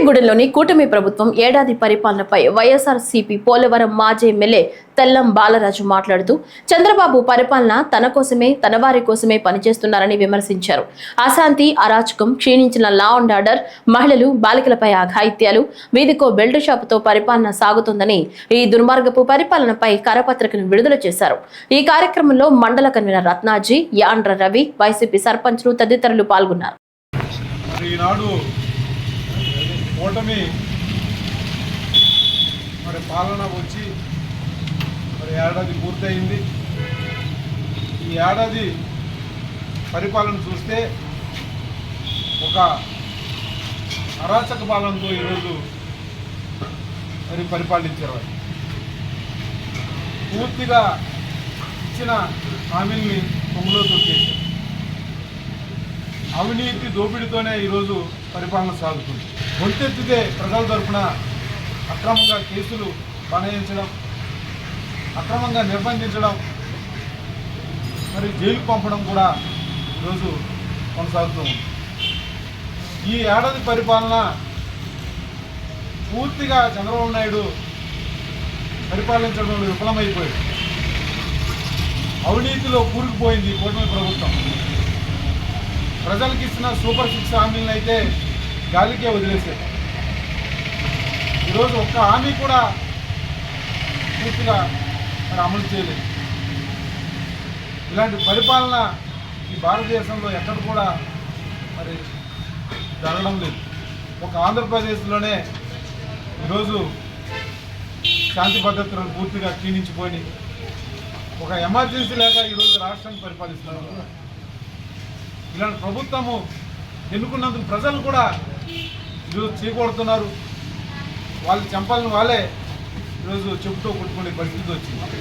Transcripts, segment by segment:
మిర్యాలగూడెంలోని కూటమి ప్రభుత్వం ఏడాది పరిపాలనపై వైఎస్ఆర్ సిపి పోలవరం మాజీ ఎమ్మెల్యే తెల్లం బాలరాజు మాట్లాడుతూ చంద్రబాబు పరిపాలన తన కోసమే తన వారి కోసమే పనిచేస్తున్నారని విమర్శించారు. అశాంతి అరాచకం క్షీణించిన లా అండ్ ఆర్డర్ మహిళలు బాలికలపై అఘాయిత్యాలు వీధికో బెల్ట్ షాపుతో పరిపాలన సాగుతోందని ఈ దుర్మార్గపు పరిపాలనపై కరపత్రికను విడుదల చేశారు. ఈ కార్యక్రమంలో మండల కన్వీనర్ రత్నాజీ యాండ్ర రవి వైసీపీ సర్పంచ్లు తదితరులు పాల్గొన్నారు. ఈనాడు కూటమి మరి పాలన వచ్చి మరి ఏడాది పూర్తయింది. ఈ ఏడాది పరిపాలన చూస్తే ఒక అరాచక పాలనతో ఈరోజు మరి పరిపాలించారు. పూర్తిగా ఇచ్చిన హామీల్ని తొమ్మిదో తొక్కేశారు. అవినీతి దోపిడీతోనే ఈరోజు పరిపాలన సాగుతుంది. గొంతెత్తితే ప్రజల తరఫున అక్రమంగా కేసులు బనాయించడం అక్రమంగా నిర్బంధించడం మరి జైలు పంపడం కూడా ఈరోజు కొనసాగుతూ ఉంది. ఈ ఏడాది పరిపాలన పూర్తిగా చంద్రబాబు నాయుడు పరిపాలించడంలో విఫలమైపోయాడు అవినీతిలో కూరుకుపోయింది కూటమి ప్రభుత్వం. ప్రజలకు ఇచ్చిన సూపర్ సిక్స్ హామీలను అయితే గాలికే వదిలేశారు. ఈరోజు ఒక్క హామీ కూడా పూర్తిగా మరి అమలు చేయలేదు. ఇలాంటి పరిపాలన ఈ భారతదేశంలో ఎక్కడ కూడా మరి జరగడం లేదు. ఒక ఆంధ్రప్రదేశ్లోనే ఈరోజు శాంతి భద్రతలను పూర్తిగా క్షీణించిపోయి ఒక ఎమర్జెన్సీ లేక ఈరోజు రాష్ట్రాన్ని పరిపాలిస్తున్నారు. ఇలాంటి ప్రభుత్వము ఎన్నుకున్నందుకు ప్రజలు కూడా ఈరోజు చీకొడుతున్నారు వాళ్ళు చంపాలని వాళ్ళే ఈరోజు చెబుతూ కొట్టుకునే పరిస్థితి వచ్చింది.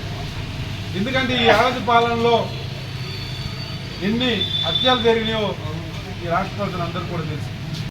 ఎందుకంటే ఈ ఏడాది పాలనలో ఎన్ని హత్యలు జరిగినాయో ఈ రాష్ట్ర ప్రజలందరూ కూడా తెలుసు.